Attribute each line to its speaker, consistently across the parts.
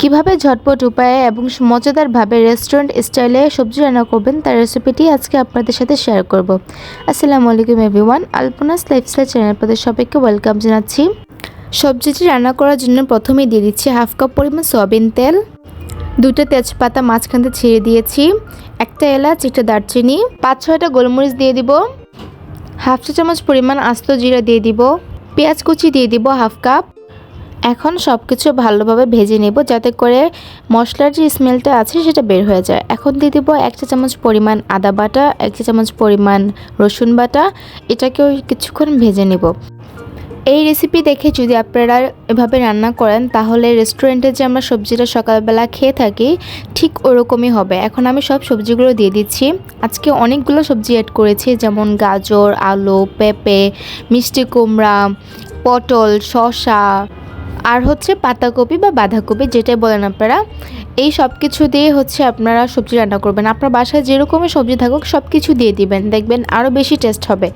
Speaker 1: কীভাবে ঝটপট উপায়ে এবং মজাদারভাবে রেস্টুরেন্ট স্টাইলে সবজি রান্না করবেন তার রেসিপিটি আজকে আপনাদের সাথে শেয়ার করব। আসসালামু আলাইকুম এভরিওয়ান আলপনাস লাইফস্টাইল চ্যানেল আপনাদের সবাইকে ওয়েলকাম জানাচ্ছি। সবজিটি রান্না করার জন্য প্রথমেই দিয়ে দিচ্ছি হাফ কাপ পরিমাণ সয়াবিন তেল, দুটো তেজপাতা মাঝখানতে ছিঁড়ে দিয়েছি, একটা এলাচ, একটা দারচিনি, পাঁচ, ছয়টা গোলমরিচ দিয়ে দিব হাফ চা চামচ পরিমাণ আস্ত জিরা দিয়ে দিব, পেঁয়াজ কুচি দিয়ে দিব হাফ কাপ এখন সব কিছু ভালোভাবে ভেজে নেব যাতে করে মশলার যে স্মেলটা আছে সেটা বের হয়ে যায়। এখন দিয়ে দেবো এক চা চামচ পরিমাণ আদা বাটা এক চা চামচ পরিমাণ রসুন বাটা, এটাকেও কিছুক্ষণ ভেজে নেব। এই রেসিপি দেখে যদি আপনারা এভাবে রান্না করেন, তাহলে রেস্টুরেন্টে যে আমরা সবজিটা সকালবেলা খেয়ে থাকি, ঠিক ওরকমই হবে। এখন আমি সব সবজিগুলো দিয়ে দিচ্ছি। আজকে অনেকগুলো সবজি অ্যাড করেছি, যেমন গাজর, আলু, পেঁপে, মিষ্টি কুমড়া, পটল, শসা আর হচ্ছে পাতাকপি বা বাঁধাকপি যেটাই বলেন আপনারা, এই সব কিছু দিয়ে হচ্ছে আপনারা সবজি রান্না করবেন। আপনার বাসায় যেরকমই সবজি থাকুক সব কিছু দিয়ে দিবেন। দেখবেন আরও বেশি টেস্ট হবে।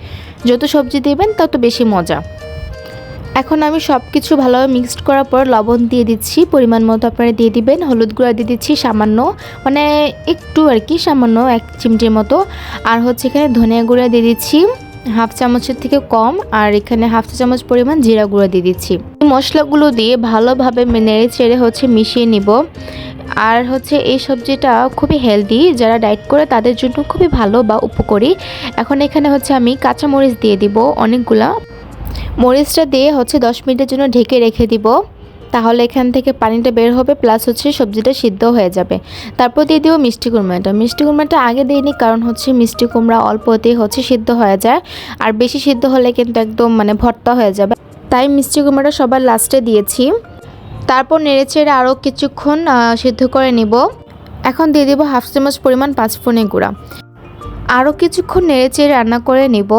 Speaker 1: যত সবজি দিবেন, তত বেশি মজা। এখন আমি সব কিছু ভালোভাবে মিক্সড করার পর লবণ দিয়ে দিচ্ছি। পরিমাণ মতো আপনারা দিয়ে দিবেন। হলুদ গুঁড়া দিয়ে দিচ্ছি সামান্য মানে একটু আর কি, সামান্য এক চিমটির মতো। আর হচ্ছে এখানে ধনিয়া গুঁড়া দিয়ে দিচ্ছি। হাফ চামচের থেকে কম আর এখানে হাফ চা চামচ পরিমাণ জিরা গুঁড়া দিয়ে দিচ্ছি। মশলাগুলো দিয়ে ভালোভাবে নেড়ে চেড়ে হচ্ছে মিশিয়ে নিব। আর হচ্ছে এই সবজিটা খুবই হেলদি যারা ডায়েট করে তাদের জন্য খুবই ভালো বা উপকারী। এখন এখানে হচ্ছে আমি কাঁচা মরিচ দিয়ে দিব অনেকগুলা। মরিচটা দিয়ে হচ্ছে দশ মিনিটের জন্য ঢেকে রেখে দিব। তাহলে এখান থেকে পানিটা বের হবে প্লাস হচ্ছে সবজিটা সিদ্ধ হয়ে যাবে। তারপর দিয়ে দিব মিষ্টি কুমড়াটা। মিষ্টি কুমড়াটা আগে দিইনি, কারণ হচ্ছে মিষ্টি কুমড়া অল্পতেই হচ্ছে সিদ্ধ হয়ে যায়। আর বেশি সিদ্ধ হলে কিন্তু একদম মানে ভর্তা হয়ে যাবে। তাই মিষ্টি কুমড়াটা সবার লাস্টে দিয়েছি। তারপর নেড়েচেড়ে আরও কিছুক্ষণ সিদ্ধ করে নিব। এখন দিয়ে দিব হাফ চামচ পরিমাণ পাঁচফোড়নের গুঁড়া। আরও কিছুক্ষণ নেড়েচেড়ে রান্না করে নিব।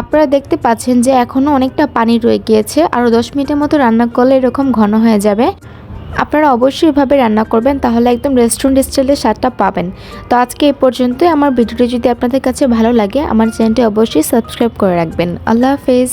Speaker 1: আপনারা দেখতে পাচ্ছেন যে এখনও অনেকটা পানি রয়ে গিয়েছে আরও দশ মিনিটের মতো রান্না করলে এরকম ঘন হয়ে যাবে। আপনারা অবশ্যই এভাবে রান্না করবেন, তাহলে একদম রেস্টুরেন্ট স্টাইলের স্বাদটা পাবেন। তো আজকে এই পর্যন্তই, আমার ভিডিওটি যদি আপনাদের কাছে ভালো লাগে, আমার চ্যানেলটি অবশ্যই সাবস্ক্রাইব করে রাখবেন। আল্লাহ হাফেজ।